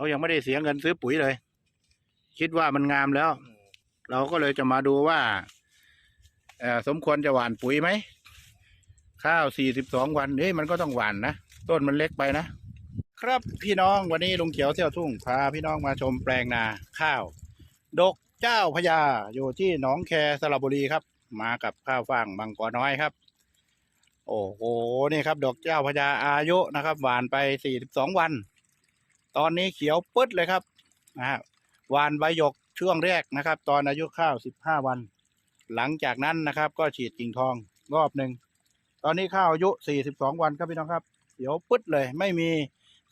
เขายังไม่ได้เสียเงินซื้อปุ๋ยเลย คิดว่ามันงามแล้ว เราก็เลยจะมาดูว่าเอ่อสมควรจะหว่านปุ๋ยไหม ข้าวสี่สิบสองวันเฮ้ยมันก็ต้องหว่านนะ ต้นมันเล็กไปนะ ครับพี่น้องวันนี้ลุงเขียวเที่ยวทุ่งพาพี่น้องมาชมแปลงนาข้าว ดกเจ้าพญาอยู่ที่หนองแคสระบุรีครับ มากับข้าวฟ่างบางกอน้อยครับ โอ้โหนี่ครับ ดอกเจ้าพญาอายุนะครับ หวานไปสี่สิบสองวัน ตอนนี้เขียวปึ๊ดเลยครับนะฮะหวานใบหยกช่วงแรกนะครับ ตอนอายุข้าวสิบห้าวัน หลังจากนั้นนะครับ ก็ฉีดกิ่งทองรอบหนึ่งตอนนี้ข้าวอายุสี่สิบสองวันครับพี่น้องครับเขียวปึ๊ดเลย ไม่มี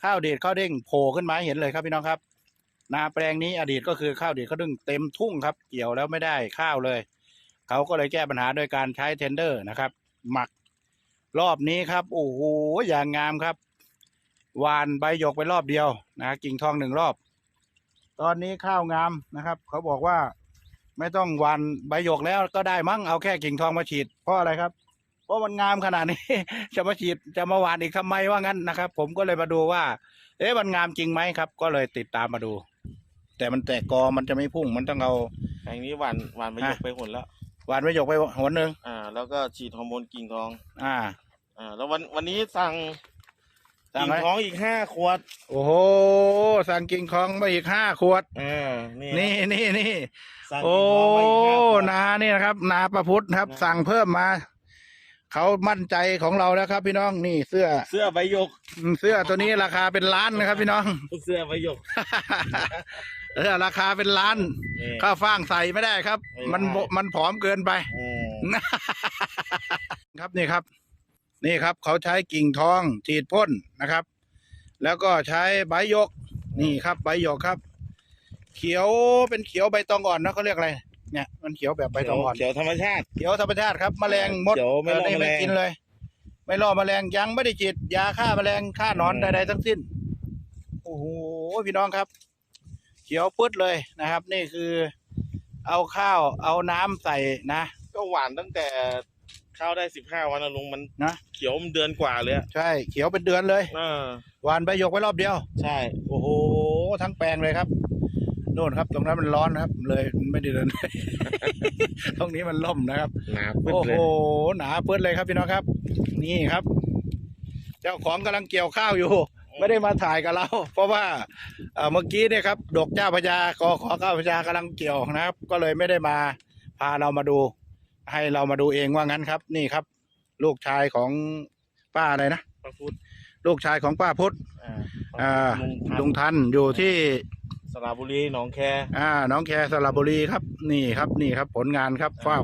ข้าวเด็ดข้าวเด้งโผล่ขึ้นมาเห็นเลยครับพี่น้องครับนาแปลงนี้อดีตก็คือข้าวเด็ดข้าวเด้งเต็มทุ่งครับ เกี่ยวแล้วไม่ได้ข้าวเลย เขาก็เลยแก้ปัญหาโดยการใช้เทนเดอร์นะครับ หมักรอบนี้ครับโอ้โหอย่างงามครับ หวานใบหยกไปรอบเดียวนะกิ่งทองหนึ่งรอบ ตอนนี้ข้าวงามนะครับ เขาบอกว่าไม่ต้องหวานใบหยกแล้วก็ได้มั้งเอาแค่กิ่งทองมาฉีดเพราะอะไรครับ เพราะมันงามขนาดนี้ จะมาฉีดจะมาหวานอีกทำไมว่างั้นนะครับ ผมก็เลยมาดูว่า เอ๊ะมันงามจริงไหมครับ ก็เลยติดตามมาดู แต่มันแตกกอมันจะไม่พุ่งมันต้องเอาแปลงนี้หวานหวานไปหยกอะไปหมดแล้วหวานใบหยกไปหนหนึ่งอ่า แล้วก็ฉีดฮอร์โมนกิ่งทอง อ่าอ่าแล้ววันวันนี้สั่ง สั่งกิ่งไหมทองอีกห้าขวดโอ้โห สั่งกิ่งทองมาอีกห้าขวด อ่านี่นี่นี่นี่สั่งโอ้กิ่งทองมาอีกห้าขวด นานี่นะครับ นาประพุทธครับ นะ สั่งเพิ่มมา เขามั่นใจของเราแล้วครับ พี่น้องนี่เสื้อเสื้อใบหยก เสื้อตัวนี้ราคาเป็นล้านนะครับ พี่น้อง เสื้อใบหยก เออราคาเป็นล้านนี่ข้าวฟ่างใส่ไม่ได้ครับ ไม่ได้ มันบมันผอมเกินไปอืมครับนี่ครับ นี่ครับ เขาใช้กิ่งทองฉีดพ่นนะครับ แล้วก็ใช้ใบหยก นี่ครับ ใบหยกครับ เขียวเป็นเขียวใบตองอ่อนนะเขาเรียกอะไรเนี่ยมันเขียวแบบใบตองอ่อนเขียวธรรมชาติเขียวธรรมชาติครับแมลงมดเขียวไม่ล่อเออนี่แมลงกินเลย ไม่ล่อแมลงยังไม่ได้ฉีดยาฆ่าแมลงฆ่าหนอนอืมใดๆทั้งสิ้นโอ้โหพี่น้องครับ เขียวปึ๊ดเลยนะครับ นี่คือ เอาข้าวเอาน้ำใส่นะ ก็หวานตั้งแต่เข้าวได้สิบห้าวันนะลุงมันนะ เขียวมันเดือนกว่าเลยอะใช่ เขียวเป็นเดือนเลยอ่าหวานใบหยกไว้รอบเดียว ใช่โอ้โห ทั้งแปลงเลยครับโน่นครับ ตรงนั้นมันร้อนนะครับ เลยไม่ได้เดิน ตรงนี้มันล่มนะครับ หนาปึ๊ดโอ้เลโหยหนาเปื้อนเลยครับพี่น้องครับ นี่ครับ เจ้าของกำลังเกี่ยวข้าวอยู่ ไม่ได้มาถ่ายกับเรา เพราะว่าเอ่อเมื่อกี้เนี่ยครับดกเจ้าพญากอขอข้าวพญากำลังเกี่ยวนะครับ ก็เลยไม่ได้มาพาเรามาดู ให้เรามาดูเองว่างั้นครับ นี่ครับ ลูกชายของป้าอะไรนะพระพุทธลูกชายของป้าพุทธอ่าอ่าลุลุงงทันอยู่ที่สระบุรีหนองแค อ่าหน้องแคสระบุรีครับ นี่ครับนี่ครับ ผลงานครับฝ้าว